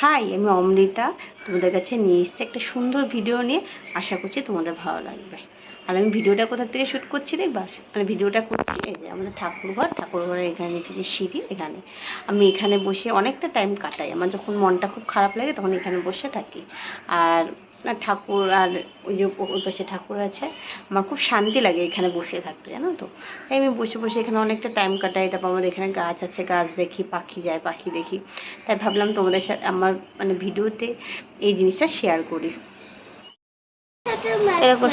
High, আমি অমৃতা। তোমাদের কাছে নিয়ে এসেছি একটা সুন্দর ভিডিও নিয়ে। আশা করছি তোমাদের ভালো লাগবে। আর আমি ভিডিওটা কোথা থেকে শ্যুট করছি দেখবা? মানে ভিডিওটা করছি এই যে আমাদের ঠাকুরঘর। ঠাকুরঘরের এখানে যে সিঁড়ি, এখানে। আমি এখানে বসে অনেকটা টাইম কাটাই। আমার যখন মনটা খুব খারাপ লাগে, তখন এখানে বসে থাকি। আর আর ঠাকুর আর ওই যে ওই পাশে ঠাকুর আছে। আমার খুব শান্তি লাগে এখানে বসে থাকতে, জানো তো? তাই আমি বসে বসে এখানে অনেকটা টাইম কাটাই। তারপর আমাদের এখানে গাছ আছে, গাছ দেখি, পাখি যায়, পাখি দেখি। তাই ভাবলাম তোমাদের সাথে আমার মানে ভিডিওতে এই জিনিসটা শেয়ার করি।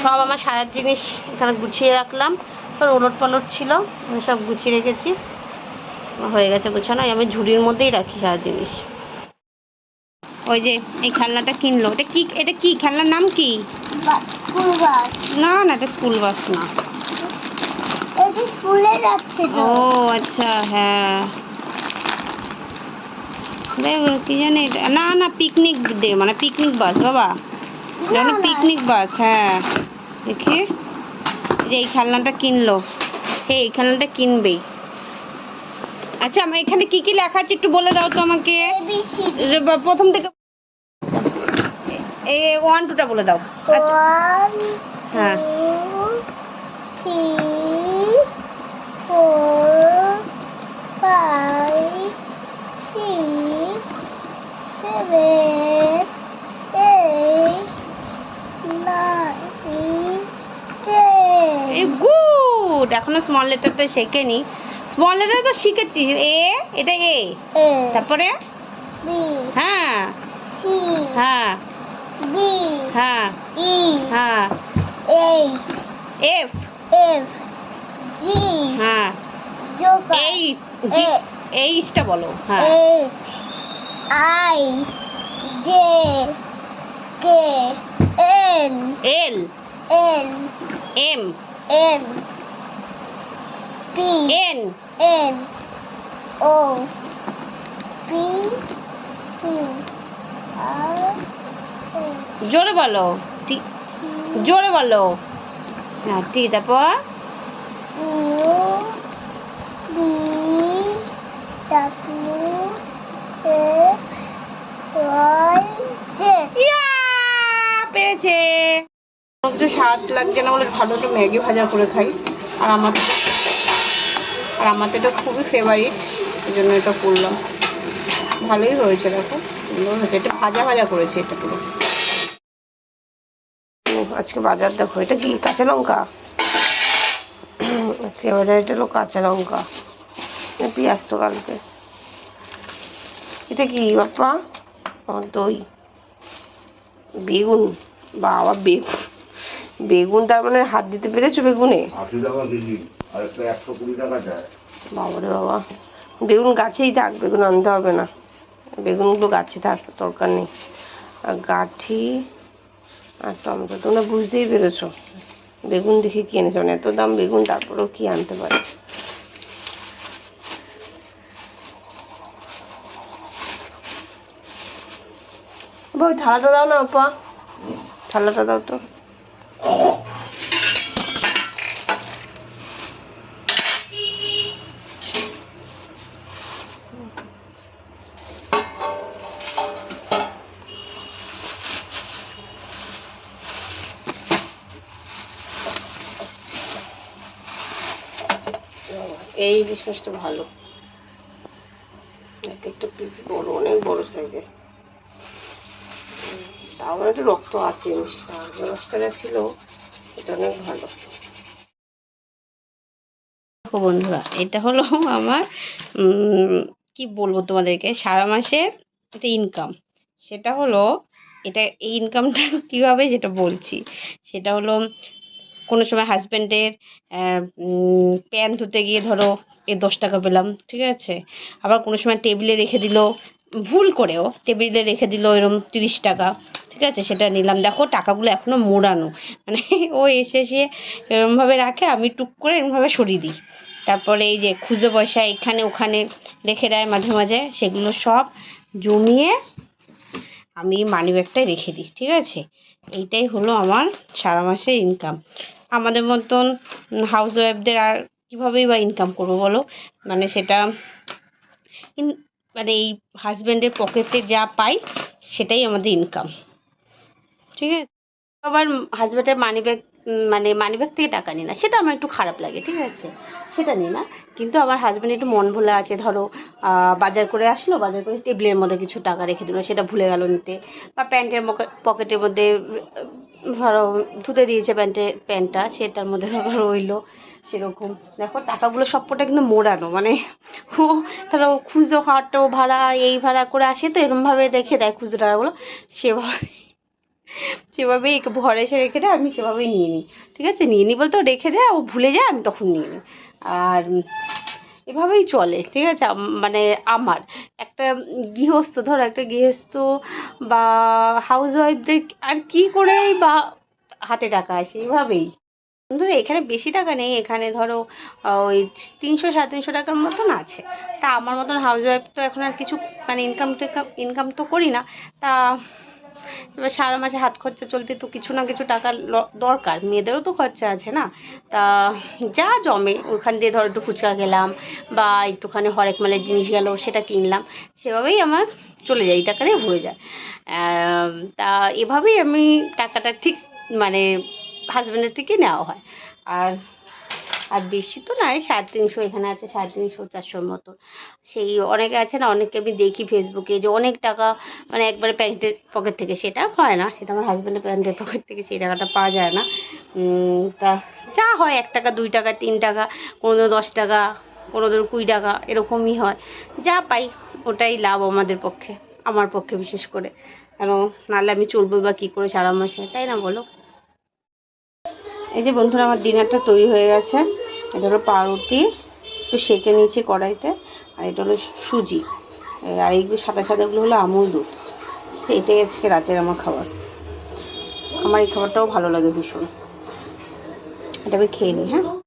সব আমার সাজার জিনিস এখানে গুছিয়ে রাখলাম। তোর ওলট পালট ছিল, আমি সব গুছিয়ে রেখেছি। হয়ে গেছে গুছানো, আমি ঝুড়ির মধ্যেই রাখি সারা জিনিস। ওই যে এই খেলনাটা কিনলো। এটা কি এটা কি? খেলনার নাম কি? স্কুল বাস না না এটা স্কুল বাস না। স্কুলে যাচ্ছে ও আচ্ছা হ্যাঁ। কি জানি না না পিকনিক ডে মানে পিকনিক বাস বাবা। পিকনিক বাস হ্যাঁ। দেখি। যে এই খেলনাটা কিনলো। হে এই খেলনাটা কিনবেই আচ্ছা আমার এখানে কি কি লেখা আছে একটু বলে দাও তো আমাকে। প্রথম থেকে এই ওয়ান টুটা বলে দাও। আচ্ছা। হ্যাঁ। এইট নাইন এই টেন গুড এখনও স্মল লেটারটা শেখেনি। স্মল লেটার তো শিখেছি এ এটা এ। তারপরে? হ্যাঁ। হ্যাঁ। ডি হ্যাঁ ই হ্যাঁ এইচ এফ এফ জি হ্যাঁ যোগা এই জি এ এইচটা বলো হ্যাঁ H I J K N L N M M P N N O P Q R জোরে বলো। টি জোরে বলো। হ্যাঁ টি তারপর? পেয়েছে। স্বাদ লাগছে না বলে ভালো একটু ম্যাগি ভাজা করে খাই। আর আমার আর আমার তো এটা খুবই ফেভারিট এই জন্য এটা করলাম। ভালোই হয়েছে দেখো, সুন্দর হয়েছে। এটা ভাজা ভাজা করেছে এটা পুরো। আজকে বাজার দেখো এটা কি কাঁচা লঙ্কা? আজকে বাজার এটা হলো কাঁচা লঙ্কা। পেঁয়াজ তো কালকে। এটা কি বাপ্পা? দই। বেগুন। বাবা বেগুন। বেগুন তার মানে হাত দিতে পেরেছ বেগুনে? বাবারে বাবা। বেগুন গাছেই থাক বেগুন আনতে হবে না। বেগুনগুলো গাছে থাক দরকার নেই। আর গাঠি আর টমেটো তোমরা বুঝতেই পেরেছ। বেগুন দেখে কি এনেছো? মানে এত দাম বেগুন, তারপরেও কি আনতে পারে? থালাটা দাও না, আপা। থালাটা দাও তো। এই মাছটা ভালো। এক একটা পিস বড়, অনেক বড় সাইজের তাও একটু রক্ত আছে যে মাছটা ছিল, এটা অনেক ভালো। বন্ধুরা, এটা হলো আমার কি বলব তোমাদেরকে? সারা মাসের একটা ইনকাম সেটা হলো, এটা এই ইনকামটা কীভাবে যেটা বলছি? সেটা হলো কোনো সময় হাজব্যান্ডের প্যান ধুতে গিয়ে ধরো এ দশ টাকা পেলাম, ঠিক আছে? আবার কোনো সময় টেবিলে রেখে দিল, ভুল করেও টেবিলে রেখে দিল এরম তিরিশ টাকা, ঠিক আছে? সেটা নিলাম। দেখো টাকাগুলো এখনও মোড়ানো। মানে ও এসে এসে এরমভাবে রাখে, আমি টুক করে এরমভাবে সরিয়ে দিই। তারপরে এই যে খুচরো পয়সা এখানে ওখানে রেখে দেয় মাঝে মাঝে, সেগুলো সব জমিয়ে আমি মানি ব্যাগটায় রেখে দিই, ঠিক আছে? এইটাই হলো আমার সারা মাসের ইনকাম আমাদের মতন হাউস ওয়াইফদের আর কীভাবেই বা ইনকাম করব বলো? মানে সেটা মানে এই হাজব্যান্ডের পকেটে যা পাই, সেটাই আমাদের ইনকাম ঠিক আছে? আবার হাজব্যান্ডের মানি ব্যাগ মানে মানি ব্যাগ থেকে টাকা নিই না। সেটা আমার একটু খারাপ লাগে, ঠিক আছে? সেটা নিই না। কিন্তু আমার হাজব্যান্ড একটু মন ভোলা আছে, ধরো বাজার করে আসলো, বাজার করে টেবিলের মধ্যে কিছু টাকা রেখে দিল, সেটা ভুলে গেল নিতে। বা প্যান্টের পকেটের মধ্যে, ধরো, ধুতে দিয়েছে প্যান্টের প্যান্টটা সেটার মধ্যে ধরো রইল, সেরকম। দেখো, টাকাগুলো সবকটা কিন্তু মোড়ানো মানে ও, ধরো, খুচরো হাটো ভাড়া, এই ভাড়া করে আসে তো, এরমভাবে রেখে দেয় খুচরো টাকাগুলো, সেভাবে সেভাবেই ঘরে এসে রেখে দেয়, আমি সেভাবেই নিয়ে নিই। ঠিক আছে? নিয়ে নিই বলতে রেখে দেয়, ও ভুলে যায়, আমি তখন নিয়ে নিই। আর এভাবেই চলে, ঠিক আছে? মানে আমার একটা গৃহস্থ, ধরো একটা গৃহস্থ বা হাউস ওয়াইফদের আর কি করেই বা হাতে টাকা আসে, এভাবেই। ধরো এখানে বেশি টাকা নেই, এখানে ধরো ওই তিনশো, সাড়ে তিনশো টাকার মতন আছে। তা আমার মতন হাউস ওয়াইফ তো এখন আর কিছু মানে ইনকাম ইনকাম তো করি না। তা এবার সারা মাসে হাত খরচা চলতে তো কিছু না কিছু টাকা দরকার। মেয়েদেরও তো খরচা আছে না? তা যা জমে, ওখান দিয়ে ধরো একটু ফুচকা গেলাম বা একটুখানি হরেক মালের জিনিস গেল, সেটা কিনলাম, সেভাবেই আমার চলে যায়, এই টাকা দিয়ে হয়ে যায়। তা এভাবেই আমি টাকাটা ঠিক মানে হাজব্যান্ডের থেকে নেওয়া হয়। আর আর বেশি তো নয় সাড়ে তিনশো এখানে আছে, সাড়ে তিনশো, চারশোর মতো। সেই অনেকে আছে না, অনেককে আমি দেখি ফেসবুকে যে অনেক টাকা মানে একবারে প্যান্টের পকেট থেকে, সেটা হয় না, সেটা আমার হাজব্যান্ডের প্যান্টের পকেট থেকে সেই টাকাটা পাওয়া যায় না। তা যা হয়, এক টাকা, দুই টাকা, তিন টাকা কোনো দশ টাকা কোনো দিন কুড়ি টাকা, এরকমই হয়। যা পাই, ওটাই লাভ আমাদের পক্ষে, আমার পক্ষে বিশেষ করে। কেন, নাহলে আমি চলবো বা কী করে সারা মাসে, তাই না বলো? এই যে বন্ধুরা, আমার ডিনারটা তৈরি হয়ে গেছে। এটা হলো পাউরুটি, একটু সেঁকে নিয়েছি কড়াইতে, আর এটা হলো সুজি। আর এইগুলো সাদা সাদাগুলো হলো আমুল দুধ। এটাই আজকে রাতের আমার খাবার। আমার এই খাবারটাও ভালো লাগে ভীষণ। এটা আমি খেয়ে নিই হ্যাঁ?